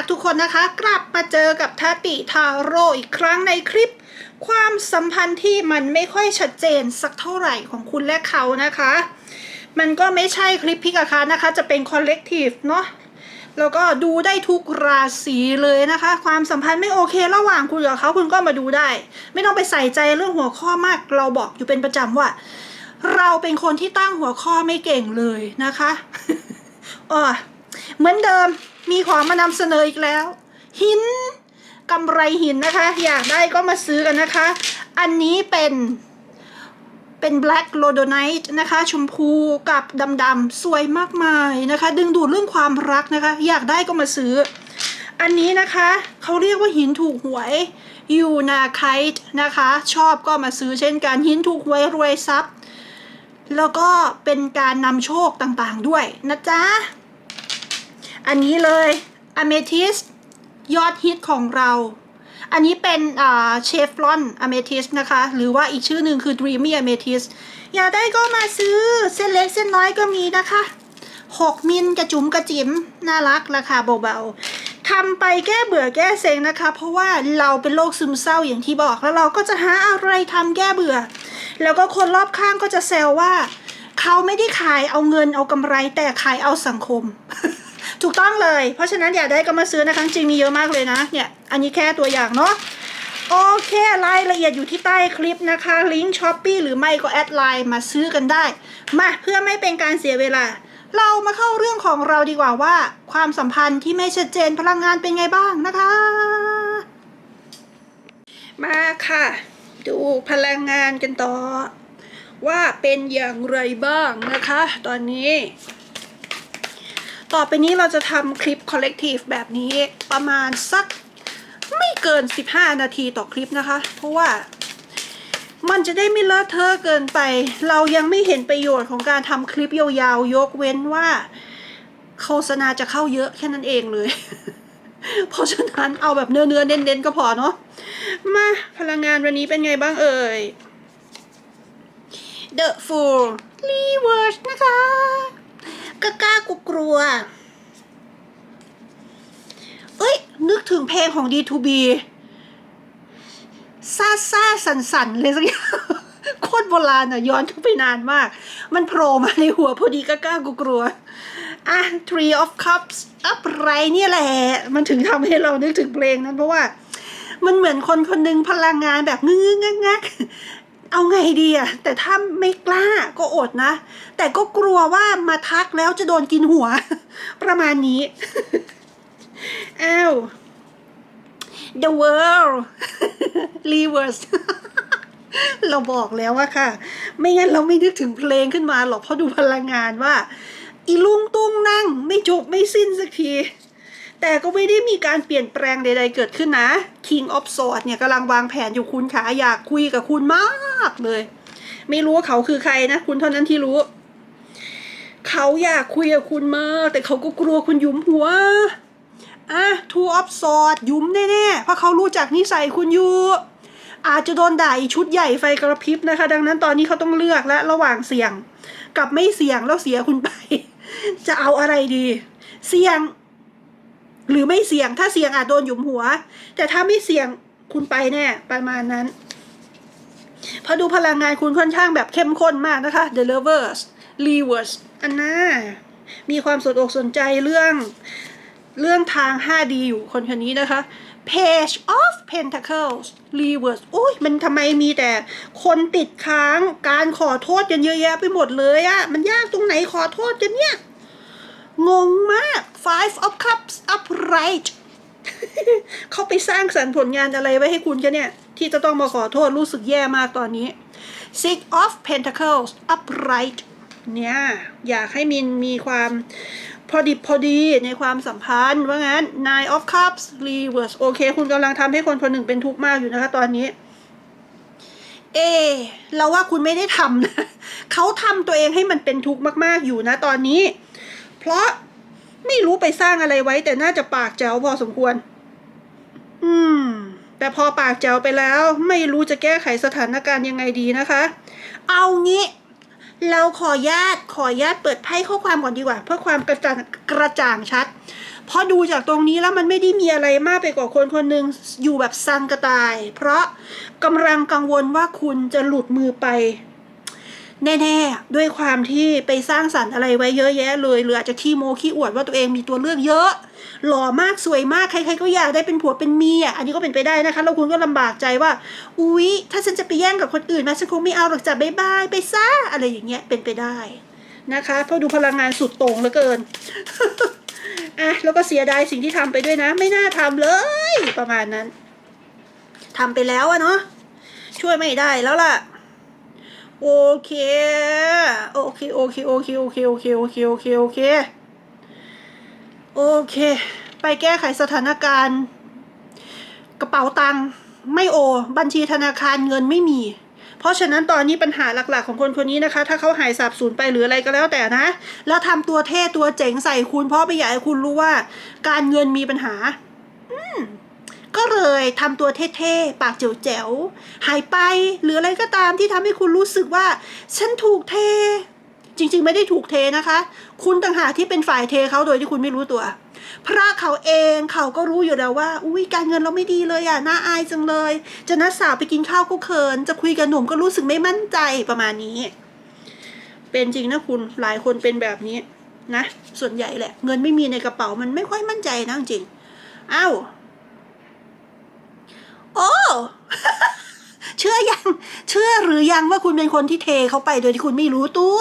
ากทุกคนนะคะ กลับมาเจอกับทาติทาโร่อีกครั้งในคลิป ความสัมพันธ์ที่มันไม่ค่อยชัดเจนสักเท่าไหร่ของคุณและเขานะคะ มันก็ไม่ใช่คลิปพิกาคานะคะ จะเป็นคอลเลกทีฟเนาะแล้วก็ดูได้ทุกราศีเลยนะคะ ความสัมพันธ์ไม่โอเค ระหว่างคุณกับเขาคุณก็มาดูได้ ไม่ต้องไปใส่ใจเรื่องหัวข้อมาก เราบอกอยู่เป็นประจำว่า เราเป็นคนที่ตั้งหัวข้อไม่เก่งเลยนะคะอ๋อเหมือนเดิม มีของมานำเสนออีกแล้ว หินกำไรหินนะคะ อยากได้ก็มาซื้อกันนะคะ อันนี้เป็นเป็น black rhodonite นะคะ ชมพูกับดำๆ สวยมากมายนะคะ ดึงดูดเรื่องความรักนะคะ อยากได้ก็มาซื้อ อันนี้นะคะ เขาเรียกว่าหินถูกหวยยูนาไคต์นะคะ ชอบก็มาซื้อเช่นกัน หินถูกหวยรวยทรัพย์ แล้วก็เป็นการนำโชคต่างๆด้วยนะจ๊ะ อันนี้เลยอเมทิสยอดฮิตของเรา อันนี้เป็นเชฟรอนอเมทิสนะคะ หรือว่าอีกชื่อหนึ่งคือ Dreamy Amethyst อยากได้ก็มาซื้อเส้นเล็กเส้นน้อยก็มีนะคะ 6 มิลกระจุ๋มกระจิ๋มน่ารักราคาเบาๆทำไปแก้เบื่อแก้เซ็งนะคะ เพราะว่าเราเป็นโรคซึมเศร้าอย่างที่บอกแล้วเราก็จะหาอะไรทำแก้เบื่อ แล้วก็คนรอบข้างก็จะแซวว่า เขาไม่ได้ขายเอาเงินเอากำไรแต่ขายเอาสังคม ถูกต้องเลย เพราะฉะนั้นอยากได้ก็มาซื้อนะคะจริงมีเยอะมากเลยนะเนี่ยอันนี้แค่ตัวอย่างเนาะโอเครายละเอียดอยู่ที่ใต้คลิปนะคะ ลิงก์ช้อปปีหรือไม่ก็แอดไลน์มาซื้อกันได้ มาเพื่อไม่เป็นการเสียเวลา เรามาเข้าเรื่องของเราดีกว่าว่า ความสัมพันธ์ที่ไม่ชัดเจนพลังงานเป็นไงบ้างนะคะ มาค่ะ ดูพลังงานกันต่อ ว่าเป็นอย่างไรบ้างนะคะ ตอนนี้ ต่อไปนี้เราจะทำคลิป collective แบบนี้ประมาณสักไม่เกิน 15 นาทีต่อคลิปนะคะ เพราะว่ามันจะได้ไม่เลอะเทอะเกินไป เรายังไม่เห็นประโยชน์ของการทำคลิปยาวๆ ยกเว้นว่า โฆษณาจะเข้าเยอะแค่นั้นเองเลย เพราะฉะนั้นเอาแบบเนื้อเนื้อเน้นๆ ก็พอเนาะ มาพลังงานวันนี้เป็นไงบ้างเอ่ย The Fool Reverse นะคะ กล้ากล้ากลัวกลัวเอ้ย นึกถึงเพลงของ D2B ซาซาสันสันเลยสักอย่างโคตรโบราณอะย้อนเข้าไปนานมาก มันโผล่มาในหัวพอดีกล้ากล้ากลัวกลัวอะ Three of Cups อะไรเนี่ยแหละ มันถึงทำให้เรานึกถึงเพลงนั้นเพราะว่า มันเหมือนคนคนหนึ่งพลังงานแบบงึงงักงัก เอาไงดีอะแต่ถ้าไม่กล้าก็อดนะ แต่ก็กลัวว่ามาทักแล้วจะโดนกินหัว ประมาณนี้อ้าว the world reverse เราบอกแล้วว่าค่ะ ไม่งั้นเราไม่นึกถึงเพลงขึ้นมาหรอกเพราะดูพลังงานว่า อีลุงตุ้งนั่ง ไม่จบไม่สิ้นสักที แต่ก็ไม่ได้มีการเปลี่ยนแปลงใด ๆ เกิดขึ้นนะ King of Swords เนี่ยกำลังวางแผนอยู่คุณขาอยากคุยกับคุณมากเลย ไม่รู้ว่าเขาคือใครนะ คุณเท่านั้นที่รู้ เขาอยากคุยกับคุณมาก แต่เขาก็กลัวคุณยุมหัวอะ Two of Swords ยุมแน่ๆเพราะเขารู้จักนิสัยคุณอยู่อาจจะโดนด่าอีชุดใหญ่ไฟกระพริบนะคะ ดังนั้นตอนนี้เขาต้องเลือกและระหว่างเสี่ยง กับไม่เสี่ยงแล้วเสียคุณไป จะเอาอะไรดี เสี่ยง หรือไม่เสี่ยงถ้าเสี่ยงอาจโดนหยุมหัว แต่ถ้าไม่เสี่ยงคุณไปแน่ประมาณนั้นพอดูพลังงานคุณค่อนข้างแบบเข้มข้นมากนะคะ The Lovers Reverse อันน่ามีความสนอกสนใจเรื่องเรื่องทาง 5D อยู่คนคนนี้นะคะ Page of Pentacles Reverse อุ้ยมันทำไมมีแต่คนติดค้างการขอโทษกันเยอะแยะไปหมดเลยอะมันยากตรงไหนขอโทษกันเนี่ย งงมาก Five of Cups upright เขาไปสร้างสรรค์ผลงานอะไรไว้ให้คุณกันเนี่ย ที่จะต้องมาขอโทษรู้สึกแย่มากตอนนี้ Six of Pentacles upright เนี่ย อยากให้มินมีความพอดิบพอดีในความสัมพันธ์ว่างั้น Nine of Cups reverse โอเค คุณกำลังทำให้คนคนหนึ่งเป็นทุกข์มากอยู่นะคะ ตอนนี้ เอ เราว่าคุณไม่ได้ทำนะเขาทำตัวเองให้มันเป็นทุกข์มาก ๆ อยู่นะ ตอนนี้ เพราะไม่รู้ไปสร้างอะไรไว้ แต่น่าจะปากแจ๋วพอสมควร อืม แต่พอปากแจ๋วไปแล้ว ไม่รู้จะแก้ไขสถานการณ์ยังไงดีนะคะ เอางี้ เราขอญาตขอญาตเปิดไพ่ข้อความก่อนดีกว่า เพื่อความกระจ่างกระจ่างชัด เพราะดูจากตรงนี้แล้วมันไม่ได้มีอะไรมากไปกว่าคนคนหนึ่งอยู่แบบซังกระตาย เพราะกำลังกังวลว่าคุณจะหลุดมือไป แน่ๆ ด้วยความที่ไปสร้างสรรค์อะไรไว้เยอะแยะเลยหรืออาจจะขี้โมขี้อวดว่าตัวเองมีตัวเลือกเยอะ หล่อมากสวยมากใครๆก็อยากได้เป็นผัวเป็นเมียอันนี้ก็เป็นไปได้นะคะแล้วคุณก็ลำบากใจว่า อุ๊ย ถ้าฉันจะไปแย่งกับคนอื่นมาฉันคงไม่เอาหรอกจ้ะบ๊ายบายไปซะอะไรอย่างเงี้ยเป็นไปได้นะคะเพราะดูพลังงานสุดโต่งเหลือเกินอะแล้วก็เสียดายสิ่งที่ทำไปด้วยนะ ไม่น่าทำเลย ประมาณนั้นทำไปแล้วอะเนาะช่วยไม่ได้แล้วล่ะ โอเคโอเคโอเคโอเคโอเคโอเคโอเคโอเคโอเคโอเค ไปแก้ไขสถานการณ์ กระเป๋าตังค์ไม่โอ บัญชีธนาคารเงินไม่มี เพราะฉะนั้นตอนนี้ปัญหาหลักๆของคนคนนี้นะคะ ถ้าเขาหายสาบสูญไปหรืออะไรก็แล้วแต่นะ แล้วทำตัวเท่ตัวเจ๋งใส่คุณเพราะไม่อยากให้คุณรู้ว่า การเงินมีปัญหา อืม ก็เลยทำตัวเท่ๆ ปากเจ๋วๆ หายไปหรืออะไรก็ตามที่ทำให้คุณรู้สึกว่า ฉันถูกเท จริงๆไม่ได้ถูกเทนะคะ คุณต่างหากที่เป็นฝ่ายเทเขาโดยที่คุณไม่รู้ตัว พระเขาเองเขาก็รู้อยู่แล้วว่า อุ้ยการเงินเราไม่ดีเลยอะน่าอายจังเลย จะนัดสาวไปกินข้าวก็เขิน จะคุยกับหนุ่มก็รู้สึกไม่มั่นใจประมาณนี้ เป็นจริงนะคุณหลายคนเป็นแบบนี้นะ ส่วนใหญ่แหละ เงินไม่มีในกระเป๋ามันไม่ค่อยมั่นใจนะจริงอ้าว โอ้ เชื่อยัง เชื่อหรือยังว่าคุณเป็นคนที่เทเขาไปโดยที่คุณไม่รู้ตัว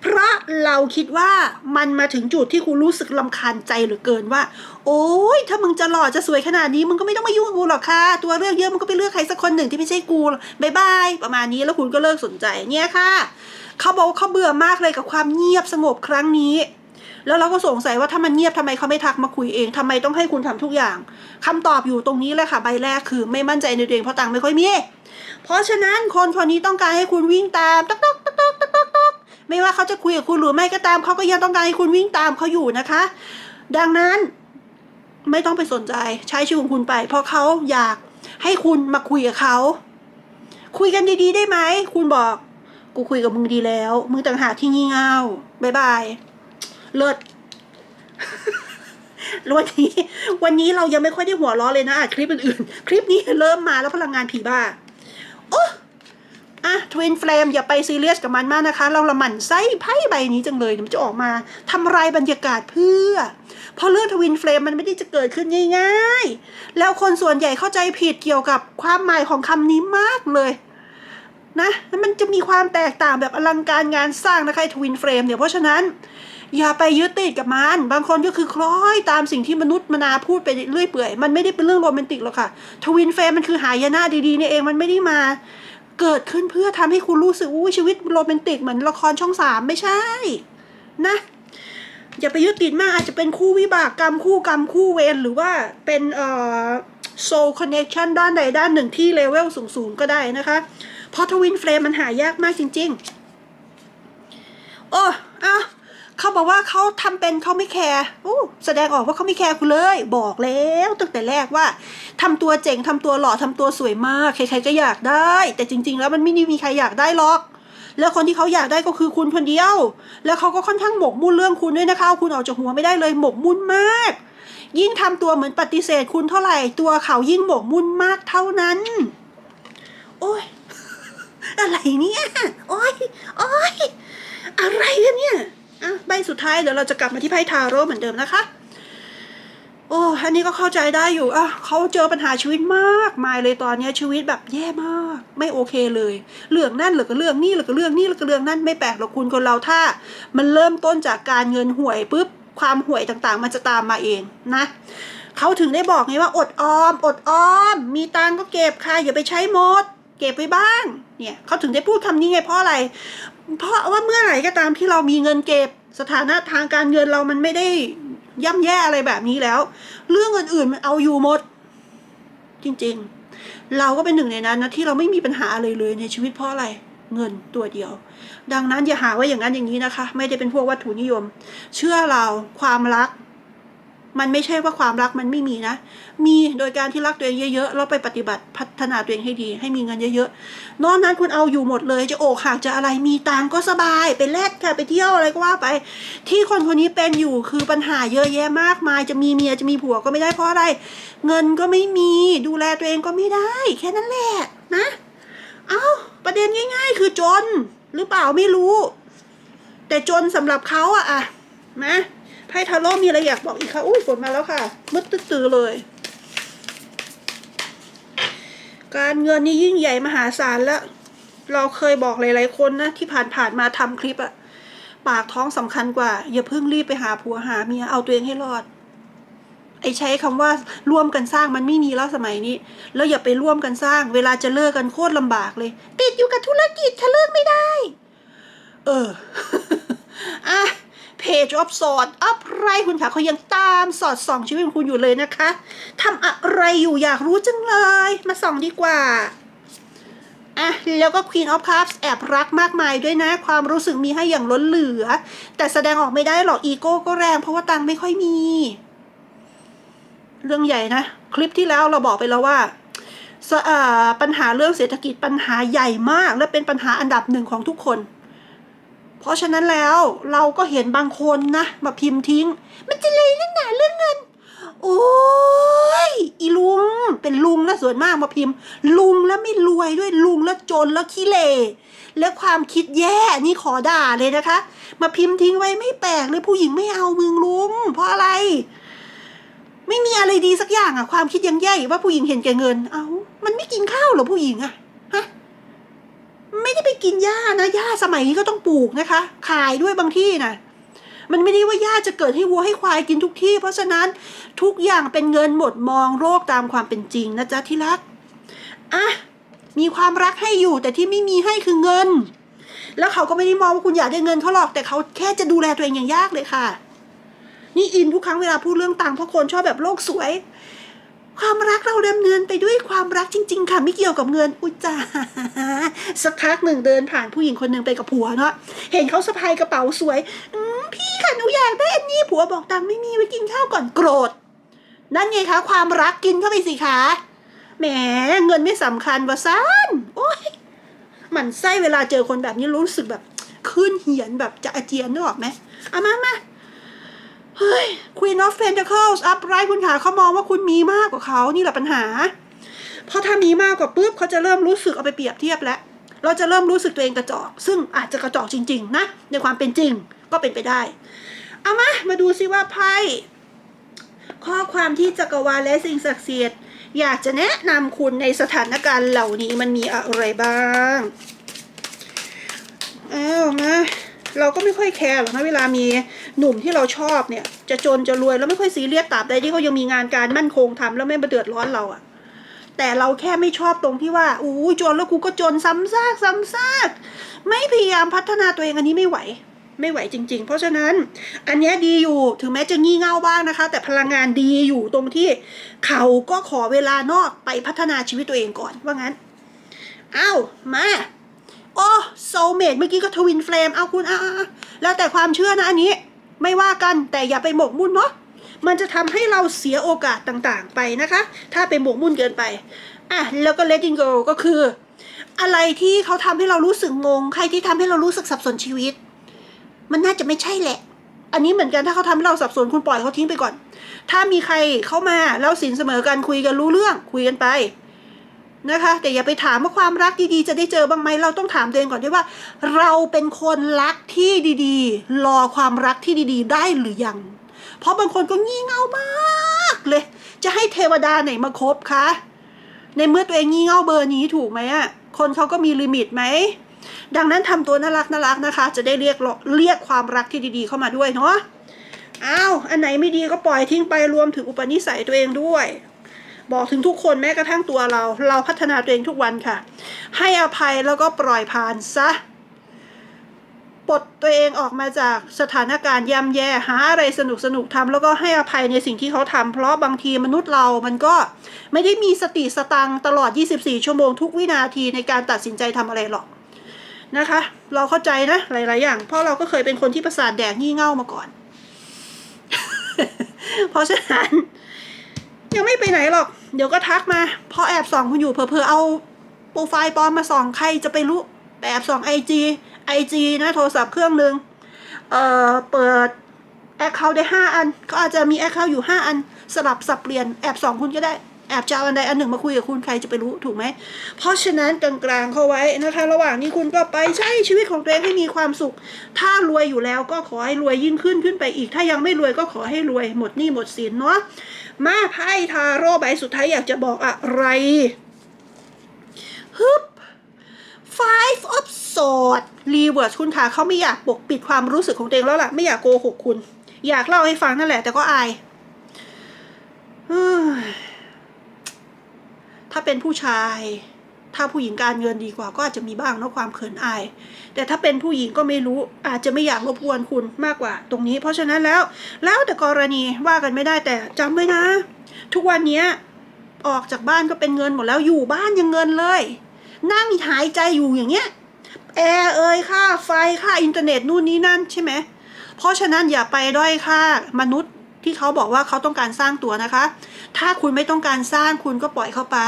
เพราะเราคิดว่ามันมาถึงจุดที่คุณรู้สึกลำคาญใจเหลือเกินว่า โอ้ยถ้ามึงจะหล่อจะสวยขนาดนี้มึงก็ไม่ต้องมายุ่งกูหรอกค่ะ ตัวเลือกเยอะมึงก็ไปเลือกใครสักคนหนึ่งที่ไม่ใช่กูบายบายประมาณนี้แล้วคุณก็เลิกสนใจเนี่ยค่ะ เขาบอกว่าเขาเบื่อมากเลยกับความเงียบสงบครั้งนี้ แล้วเราก็สงสัยว่าถ้ามันเงียบทำไมเขาไม่ทักมาคุยเองทำไมต้องให้คุณทำทุกอย่างคำตอบอยู่ตรงนี้เลยค่ะใบแรกคือไม่มั่นใจในตัวเองเพราะตังค์ไม่ค่อยมี เพราะฉะนั้นคนคนนี้ต้องการให้คุณวิ่งตามตอกต๊อกต๊อกต๊อกต๊อกต๊อกต๊อกไม่ว่าเขาจะคุยกับคุณหรือไม่ก็ตามเขาก็ยังต้องการให้คุณวิ่งตามเขาอยู่นะคะ ดังนั้นไม่ต้องไปสนใจใช้ชีวิตของคุณไป เพราะเขาอยากให้คุณมาคุยกับเขาคุยกันดีๆ ได้ไหม คุณบอก กูคุยกับมึงดีแล้ว มึงต่างหากที่งี่เง่าบายบาย เลิศวันนี้วันนี้เรายังไม่ค่อยได้หัวล้อเลยนะอะคลิปอื่นๆ คลิปนี้เริ่มมาแล้วพลังงานผีบ้า โอ้อะทวินเฟลมอย่าไปซีเรียสกับมันมากนะคะ เราละหมั่นไส้ไพ่ใบนี้จังเลยมันจะออกมาทำลายบรรยากาศเพื่อ เพราะเรื่องทวินเฟลมมันไม่ได้จะเกิดขึ้นง่ายๆ แล้วคนส่วนใหญ่เข้าใจผิดเกี่ยวกับความหมายของคำนี้มากเลยนะแล้วมันจะมีความแตกต่างแบบอลังการงานสร้างนะคะทวินเฟรมเนี่ยเพราะฉะนั้น อย่าไปยึดติดกับมัน บางคนก็คือคล้อยตามสิ่งที่มนุษย์มนาพูดไปเรื่อยเปื่อย มันไม่ได้เป็นเรื่องโรแมนติกหรอกค่ะ ทวินเฟรมมันคือหายนะดีๆเนี่ยเองมันไม่ได้มา เกิดขึ้นเพื่อทำให้คุณรู้สึกอู้ชีวิตโรแมนติกเหมือนละครช่องสามไม่ใช่ นะอย่าไปยึดติดมากอาจจะเป็นคู่วิบากกรรมคู่กรรมคู่เวรหรือว่าเป็นเอ่อ soul connection ด้านใดด้านหนึ่งที่เลเวลสูงๆก็ได้นะคะ เพราะทวินเฟรมมันหายากมากจริง ๆ โอ้เอา เขาบอกว่าเขาทำเป็นเขาไม่แคร์โอ้แสดงออกว่าเขาไม่แคร์คุณเลย บอกแล้วตั้งแต่แรกว่าทำตัวเจ๋งทำตัวหล่อทำตัวสวยมาก ใครๆก็อยากได้ แต่จริง ๆ แล้วมันไม่ได้มีใครอยากได้หรอก แล้วคนที่เขาอยากได้ก็คือคุณคนเดียว แล้วเขาก็ค่อนข้างหมกมุ่นเรื่องคุณด้วยนะคะเอาคุณออกจากหัวไม่ได้เลยหมกมุ่นมาก ยิ่งทำตัวเหมือนปฏิเสธคุณเท่าไหร่ตัวเขายิ่งหมกมุ่นมากเท่านั้น โอ้ยอะไรเนี่ย โอ้ยโอ้ยอะไรกันเนี่ย อะใบสุดท้ายเดี๋ยวเราจะกลับมาที่ไพ่ทาโร่เหมือนเดิมนะคะ โอ้อันนี้ก็เข้าใจได้อยู่อะเขาเจอปัญหาชีวิตมากมายเลยตอนเนี้ยชีวิตแบบแย่มาก ไม่โอเคเลย เรื่องนั่นหรือก็เรื่องนี่หรือก็เรื่องนี่หรือก็เรื่องนั่นไม่แปลกหรอกคุณคนเราถ้า มันเริ่มต้นจากการเงินห่วยปุ๊บความห่วยต่างๆ มันจะตามมาเองนะเขาถึงได้บอกไงว่าอดออม อดออม มีตังก็เก็บค่ะอย่าไปใช้หมด เก็บไว้บ้าง เนี่ยเขาถึงได้พูดคำนี้ไงเพราะอะไร เพราะว่าเมื่อไหร่ก็ตามที่เรามีเงินเก็บสถานะทางการเงินเรามันไม่ได้ย่ำแย่อะไรแบบนี้แล้ว เรื่องอื่นๆมันเอาอยู่หมด จริงๆ เราก็เป็นหนึ่งในนั้นนะที่เราไม่มีปัญหาอะไรเลยในชีวิตเพราะอะไรเงินตัวเดียว ดังนั้นอย่าหาว่าอย่างนั้นอย่างนี้นะคะ ไม่ได้เป็นพวกวัตถุนิยม เชื่อเราความรัก มันไม่ใช่ว่าความรักมันไม่มีนะ มีโดยการที่รักตัวเองเยอะๆแล้วไปปฏิบัติพัฒนาตัวเองให้ดี ให้มีเงินเยอะๆ นอกนั้นคุณเอาอยู่หมดเลย จะโอกหักจะอะไรมีตังก็สบายไปแลดค่ะไปเที่ยวอะไรก็ว่าไป ที่คนคนนี้เป็นอยู่คือปัญหาเยอะแยะมากมาย จะมีเมียจะมีผัวก็ไม่ได้เพราะอะไร เงินก็ไม่มีดูแลตัวเองก็ไม่ได้ แค่นั้นแหละนะ เอาประเด็นง่าย ๆ คือจน หรือเปล่าไม่รู้ แต่จนสำหรับเขาอะอะนะ ไพ่ทาโร่มีอะไรอยากบอกอีกคะอุ้ยฝนมาแล้วค่ะมืดตื้อเลย การเงินนี่ยิ่งใหญ่มหาศาลแล้ว เราเคยบอกหลาย ๆ คนนะ ที่ผ่านๆมาทำคลิปอะปากท้องสำคัญกว่า อย่าเพิ่งรีบไปหาผัวหาเมียเอาตัวเองให้รอด ไอ้ใช้คำว่าร่วมกันสร้างมันไม่มีแล้วสมัยนี้ แล้วอย่าไปร่วมกันสร้าง เวลาจะเลิกกันโคตรลำบากเลย ติดอยู่กับธุรกิจถ้าเลิกไม่ได้ เออ อะ Page of Sword อัพไรคุณคะเขายังตามสอดส่องชีวิตของคุณอยู่เลยนะคะทำอะไรอยู่อยากรู้จังเลย มาส่องดีกว่าอะแล้วก็ Queen of Cups แอบรักมากมายด้วยนะ ความรู้สึกมีให้อย่างล้นเหลือ แต่แสดงออกไม่ได้หรอกอีโก้ก็แรงเพราะว่าตังค์ไม่ค่อยมี เรื่องใหญ่นะ คลิปที่แล้วเราบอกไปแล้วว่าปัญหาเรื่องเศรษฐกิจปัญหาใหญ่มาก และเป็นปัญหาอันดับหนึ่งของทุกคน เพราะฉะนั้นแล้วเราก็เห็นบางคนนะมาพิมพ์ทิ้ง มันจะเลยเรื่องหนาเรื่องเงิน โอ้ยอีลุง เป็นลุงนะส่วนมากมาพิมพ์ ลุงแล้วไม่รวยด้วยลุงแล้วจนแล้วขี้เลแล้วความคิดแย่นี่ขอด่าเลยนะคะ มาพิมพ์ทิ้งไว้ไม่แปลกเลยผู้หญิงไม่เอามึงลุงเพราะอะไร ไม่มีอะไรดีสักอย่างอะความคิดยังแย่ว่าผู้หญิงเห็นแก่เงิน เอามันไม่กินข้าวหรอผู้หญิงอะ ไม่ได้ไปกินหญ้านะหญ้าสมัยนี้ก็ต้องปลูกนะคะ ขายด้วยบางที่นะมันไม่ได้ว่าหญ้าจะเกิดให้วัวให้ควายกินทุกที่ เพราะฉะนั้นทุกอย่างเป็นเงินหมดมองโลกตามความเป็นจริงนะจ๊ะที่รักอะมีความรักให้อยู่แต่ที่ไม่มีให้คือเงิน แล้วเขาก็ไม่ได้มองว่าคุณอยากได้เงินเขาหรอกแต่เขาแค่จะดูแลตัวเองอย่างยากเลยค่ะ นี่อินทุกครั้งเวลาพูดเรื่องตังค์เพราะคนชอบแบบโลกสวย ความรักเราดำเนินไปด้วยความรักจริง ๆ ค่ะ ไม่เกี่ยวกับเงินอุยจ้าสักพักหนึ่งเดินผ่านผู้หญิงคนหนึ่งไปกับผัวเนาะเห็นเขาสะพายกระเป๋าสวยอืมพี่ค่ะหนูอยากได้อันนี้ผัวบอกตังไม่มีไว้กินข้าวก่อนโกรธ นั่นไงคะ ความรักกินเข้าไปสิคะแหมเงินไม่สำคัญวะซานโอ้ยหมันไส้เวลาเจอคนแบบนี้รู้สึกแบบขึ้นเหียนแบบจะอาเจียนนึกออกไหมเอามามา เฮ้ย Queen of Pentacles upright คุณขาเขามองว่าคุณมีมากกว่าเขานี่แหละปัญหา เพราะถ้ามีมากกว่าปุ๊บเขาจะเริ่มรู้สึกเอาไปเปรียบเทียบแล้ว เราจะเริ่มรู้สึกตัวเองกระจอก ซึ่งอาจจะกระจอกจริง ๆ นะ ในความเป็นจริงก็เป็นไปได้ เอามา มาดูซิว่าไพ่ข้อความที่จักรวาลและสิ่งศักดิ์สิทธิ์อยากจะแนะนำคุณในสถานการณ์เหล่านี้มันมีอะไรบ้าง เอามา เราก็ไม่ค่อยแคร์หรอกนะเวลามีหนุ่มที่เราชอบเนี่ย จะจนจะรวยแล้วไม่ค่อยซีเรียสตราบใดที่เขายังมีงานการมั่นคงทำแล้วไม่มาเดือดร้อนเราอะแต่เราแค่ไม่ชอบตรงที่ว่าอู้จนแล้วกูก็จนซ้ำซากซ้ำซากไม่พยายามพัฒนาตัวเองอันนี้ไม่ไหว ไม่ไหวจริง ๆ เพราะฉะนั้นอันนี้ดีอยู่ถึงแม้จะงี่เง่าบ้างนะคะ แต่พลังงานดีอยู่ตรงที่เขาก็ขอเวลานอกไปพัฒนาชีวิตตัวเองก่อนว่างั้นอ้าวมา โอ้โซเมดเมื่อกี้ก็ทวินเฟลมเอาคุณอะแล้วแต่ความเชื่อนะอันนี้ ไม่ว่ากันแต่อย่าไปหมกมุ่นเนาะมันจะทำให้เราเสียโอกาสต่างๆไปนะคะ ถ้าไปหมกมุ่นเกินไปอะแล้วก็ letting go ก็คือ อะไรที่เขาทำให้เรารู้สึกงง ใครที่ทำให้เรารู้สึกสับสนชีวิต มันน่าจะไม่ใช่แหละ อันนี้เหมือนกันถ้าเขาทำให้เราสับสนคุณปล่อยเขาทิ้งไปก่อน ถ้ามีใครเข้ามาแล้วสินเสมอกันคุยกันรู้เรื่องคุยกันไป นะคะ แต่อย่าไปถามว่าความรักดีๆ จะได้เจอบ้างไหมเราต้องถามตัวเองก่อนด้วยว่า เราเป็นคนรักที่ดีๆ รอความรักที่ดีๆ ได้หรือยัง เพราะบางคนก็งี่เง่ามากเลย จะให้เทวดาไหนมาคบคะในเมื่อตัวเองงี่เง่าเบอร์นี้ถูกไหมอะคนเขาก็มีลิมิตไหมดังนั้นทำตัวน่ารักน่ารักนะคะ จะได้เรียกเรียกความรักที่ดีๆ เข้ามาด้วยเนาะอ้าวอันไหนไม่ดีก็ปล่อยทิ้งไปรวมถึงอุปนิสัยตัวเองด้วย บอกถึงทุกคนแม้กระทั่งตัวเรา เราพัฒนาตัวเองทุกวันค่ะ ให้อภัยแล้วก็ปล่อยผ่านซะปลดตัวเองออกมาจากสถานการณ์ย่ำแย่หาอะไรสนุกสนุกๆทำแล้วก็ให้อภัยในสิ่งที่เขาทำเพราะบางทีมนุษย์เรามันก็ไม่ได้มีสติสตังตลอด 24 ชั่วโมงทุกวินาทีในการตัดสินใจทำอะไรหรอกนะคะ เราเข้าใจนะหลาย ๆ อย่าง เพราะเราก็เคยเป็นคนที่ประสาทแดกงี่เง่ามาก่อน เพราะฉะนั้น ยังไม่ไปไหนหรอก เดี๋ยวก็ทักมาพอแอบส่องคุณอยู่เผลอๆเอาโปรไฟล์ปลอมมาส่องใครจะไปรู้แอบส่องไอจีไอจีนะโทรศัพท์เครื่องหนึ่งเอ่อเปิดแอคเคาท์ได้ห้าอันก็อาจจะมีแอคเคาท์อยู่ห้าอัน สลับสับเปลี่ยนแอบส่องคุณก็ได้ แอบจะเอาอันใดอันหนึ่งมาคุยกับคุณใครจะไปรู้ถูกไหม เพราะฉะนั้นกลางๆเข้าไว้นะคะ ระหว่างนี้คุณก็ไปใช้ชีวิตของตัวเองให้มีความสุข ถ้ารวยอยู่แล้วก็ขอให้รวยยิ่งขึ้นขึ้นไปอีก ถ้ายังไม่รวยก็ขอให้รวยหมดหนี้หมดสินเนาะมาไพ่ทาโร่ใบสุดท้ายอยากจะบอกอะไรฮึบ five of swords reverse คุณคะเขาไม่อยากปกปิดความรู้สึกของตัวเองแล้วล่ะ ไม่อยากโกหกคุณ อยากเล่าให้ฟังนั่นแหละ แต่ก็อายเฮ้ย ถ้าเป็นผู้ชาย ถ้าผู้หญิงการเงินดีกว่าก็อาจจะมีบ้างเนอะความเขินอาย แต่ถ้าเป็นผู้หญิงก็ไม่รู้อาจจะไม่อยากรบกวนคุณมากกว่า ตรงนี้ เพราะฉะนั้นแล้วแล้วแต่กรณีว่ากันไม่ได้แต่จำไว้นะ ทุกวันเนี้ยออกจากบ้านก็เป็นเงินหมดแล้วอยู่บ้านยังเงินเลย นั่งหายใจอยู่อย่างเงี้ยแอร์เอ่ยค่าไฟค่าอินเทอร์เน็ตนู่นนี่นั่นใช่ไหมเพราะฉะนั้นอย่าไปด้อยค่ามนุษย์ที่เขาบอกว่าเขาต้องการสร้างตัวนะคะ ถ้าคุณไม่ต้องการสร้างคุณก็ปล่อยเข้าไป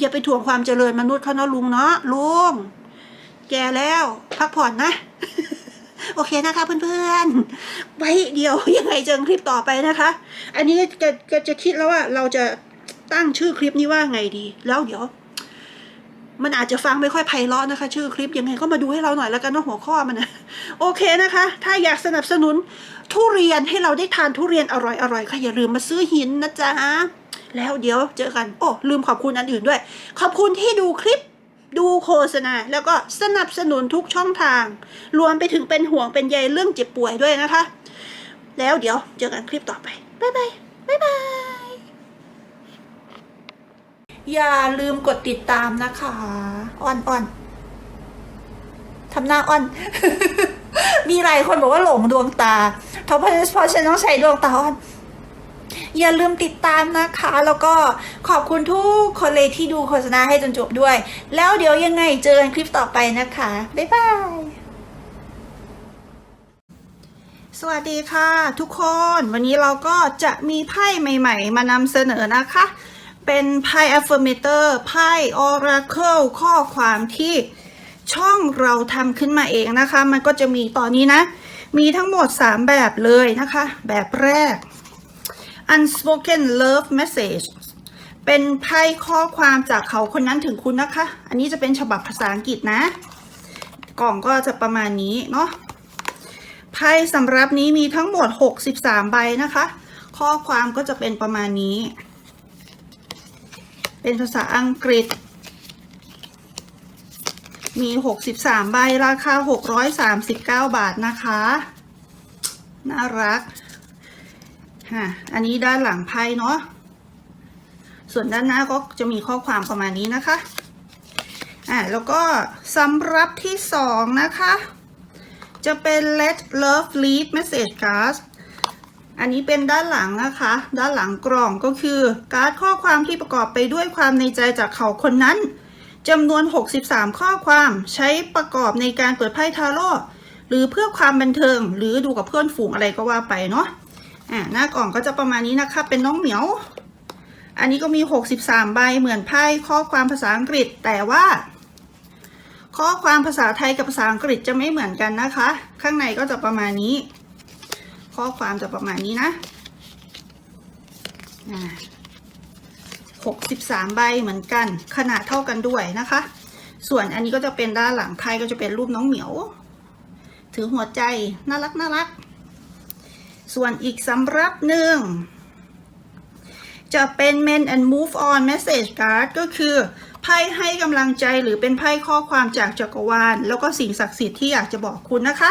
อย่าไปถ่วงความเจริญมนุษย์เขาเนาะลุงเนาะลุงแกแล้วพักผ่อนนะ โอเคนะคะเพื่อนๆไว้เดียวยังไงเจอคลิปต่อไปนะคะ อันนี้ก็ก็จะคิดแล้วว่าเราจะตั้งชื่อคลิปนี้ว่าไงดี แล้วเดี๋ยว มันอาจจะฟังไม่ค่อยไพเราะนะคะ ชื่อคลิปยังไงก็มาดูให้เราหน่อยแล้วกันว่าหัวข้อมันนะโอเคนะคะ ถ้าอยากสนับสนุนทุเรียนให้เราได้ทานทุเรียนอร่อยๆค่ะอย่าลืมมาซื้อหินนะจ๊ะแล้วเดี๋ยวเจอกัน โอ้ลืมขอบคุณอันอื่นด้วย ขอบคุณที่ดูคลิปดูโฆษณา แล้วก็สนับสนุนทุกช่องทาง รวมไปถึงเป็นห่วงเป็นใยเรื่องเจ็บป่วยด้วยนะคะ แล้วเดี๋ยวเจอกันคลิปต่อไปบ๊ายบายบ๊ายบาย อย่าลืมกดติดตามนะคะอ่อนอ่อนทำหน้าอ่อน มีหลายคนบอกว่าหลงดวงตาเพราะเพราะฉันต้องใช้ดวงตาอ่อนอย่าลืมติดตามนะคะ แล้วก็ขอบคุณทุกคนเลยที่ดูโฆษณาให้จนจบด้วย แล้วเดี๋ยวยังไงเจอกันคลิปต่อไปนะคะ บ๊ายบาย สวัสดีค่ะ ทุกคน วันนี้เราก็จะมีไพ่ใหม่ ๆ มานำเสนอนะคะ เป็นไพ่ affirmator ไพ่ oracle ข้อความที่ช่องเราทำขึ้นมาเองนะคะ มันก็จะมีตอนนี้นะ มีทั้งหมด 3 แบบเลยนะคะ แบบแรก unspoken love message เป็นไพ่ข้อความจากเขาคนนั้นถึงคุณนะคะ อันนี้จะเป็นฉบับภาษาอังกฤษนะ กล่องก็จะประมาณนี้เนาะ ไพ่สำรับนี้มีทั้งหมด 63 ใบนะคะ ข้อความก็จะเป็นประมาณนี้ เป็นภาษาอังกฤษ มี 63 ใบ ราคา 639 บาทนะคะ น่ารักฮะอันนี้ด้านหลังไพ่เนาะ ส่วนด้านหน้าก็จะมีข้อความประมาณนี้นะคะ อ่าแล้วก็สำรับที่สองนะคะ จะเป็น let love lead message card อันนี้เป็นด้านหลังนะคะ ด้านหลังกล่องก็คือ การ์ดข้อความที่ประกอบไปด้วยความในใจจากเขาคนนั้นจำนวน 63 ข้อความใช้ประกอบในการเปิดไพ่ทาโร่หรือเพื่อความบันเทิง หรือดูกับเพื่อนฝูงอะไรก็ว่าไปเนาะอ่าหน้ากล่องก็จะประมาณนี้นะคะ เป็นน้องเหมียว อันนี้ก็มี 63 ใบเหมือนไพ่ข้อความภาษาอังกฤษ แต่ว่า ข้อความภาษาไทยกับภาษาอังกฤษจะไม่เหมือนกันนะคะ ข้างในก็จะประมาณนี้ ข้อความจะประมาณนี้นะอ่า63ใบเหมือนกัน ขนาดเท่ากันด้วยนะคะ ส่วนอันนี้ก็จะเป็นด้านหลังไพ่ก็จะเป็นรูปน้องเหมียว ถือหัวใจน่ารักน่ารัก ส่วนอีกสำรับหนึ่งจะเป็น Men and Move On Message Card ก็คือไพ่ให้กำลังใจหรือเป็นไพ่ข้อความจากจักรวาล แล้วก็สิ่งศักดิ์สิทธิ์ที่อยากจะบอกคุณนะคะ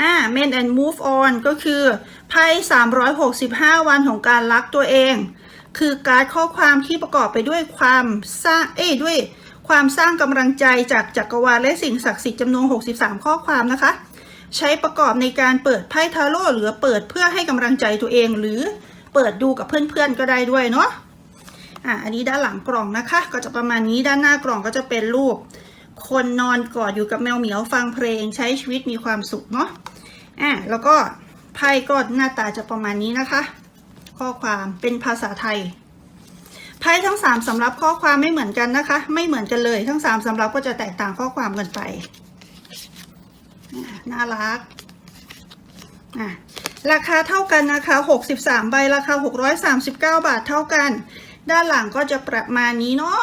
อ่า Men and Move On ก็คือไพ่365 วันของการรักตัวเอง คือการข้อความที่ประกอบไปด้วยความสร้างเอ้ยด้วยความสร้างกำลังใจจากจักรวาลและสิ่งศักดิ์สิทธิ์จำนวน 63 ข้อความนะคะ ใช้ประกอบในการเปิดไพ่ทาโร่หรือเปิดเพื่อให้กำลังใจตัวเอง หรือเปิดดูกับเพื่อนๆก็ได้ด้วยเนาะอะอันนี้ด้านหลังกล่องนะคะ ก็จะประมาณนี้ด้านหน้ากล่องก็จะเป็นรูป คนนอนกอดอยู่กับแมวเหมียวฟังเพลงใช้ชีวิตมีความสุขเนาะอะแล้วก็ไพ่ก็หน้าตาจะประมาณนี้นะคะ ข้อความเป็นภาษาไทยไพ่ทั้งสามสำรับข้อความไม่เหมือนกันนะคะ ไม่เหมือนกันเลยทั้งสามสำรับก็จะแตกต่างข้อความกันไปน่ารักอะราคาเท่ากันนะคะ 63 ใบ ราคา 639 บาทเท่ากัน ด้านหลังก็จะประมาณนี้เนาะ